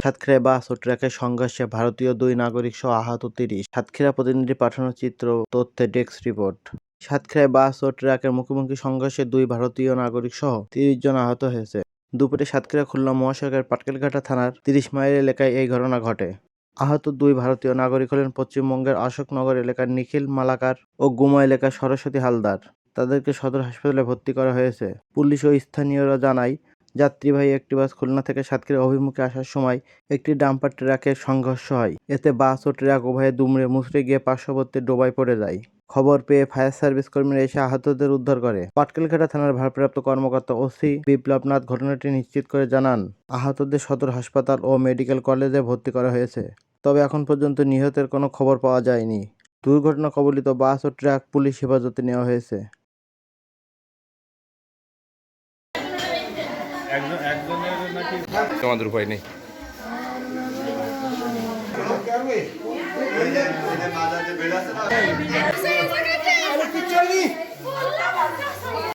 সাতক্ষীরায় বাস ও ট্রাকের সংঘর্ষে ভারতীয় দুই নাগরিক সহ আহত তিরিশ। সাতক্ষীরা প্রতিনিধি পাঠানো চিত্র তথ্যে ডেস্ক রিপোর্ট। সাতক্ষীরায় বাস ও ট্রাকের মুখোমুখি সংঘর্ষে দুই ভারতীয় নাগরিক সহ তিরিশ জন আহত হয়েছে। দুপুরে সাতক্ষীরা খুলনা মহাসড়কের পাটকেলঘাটা থানার তিরিশ মাইল এলাকায় এই ঘটনা ঘটে। আহত দুই ভারতীয় নাগরিক হলেন পশ্চিমবঙ্গের অশোকনগর এলাকার নিখিল মালাকার ও গুমা এলাকার সরস্বতী হালদার। তাদেরকে সদর হাসপাতালে ভর্তি করা হয়েছে। পুলিশ ও স্থানীয়রা জানায় যাত্রীবাহী একটি বাস খুলনা থেকে সাতক্ষীরা অভিমুখে আসার সময় একটি ডাম্পার ট্রাকের সংঘর্ষ হয়। এতে বাস ও ট্রাক উভয়ে দুমড়ে মুচড়ে গিয়ে পার্শ্ববর্তী ডোবায় পড়ে যায়। খবর পেয়ে ফায়ার সার্ভিস কর্মীরা এসে আহতদের উদ্ধার করে। পাটকেলঘাটা থানার ভারপ্রাপ্ত কর্মকর্তা ওসি বিপ্লবনাথ ঘটনাটি নিশ্চিত করে জানান, আহতদের সদর হাসপাতাল ও মেডিকেল কলেজে ভর্তি করা হয়েছে। তবে এখন পর্যন্ত নিহতের কোনো খবর পাওয়া যায়নি। দুর্ঘটনা কবলিত বাস ও ট্রাক পুলিশ হেফাজতে নেওয়া হয়েছে। তোমাদের উপায় নেই। Sir,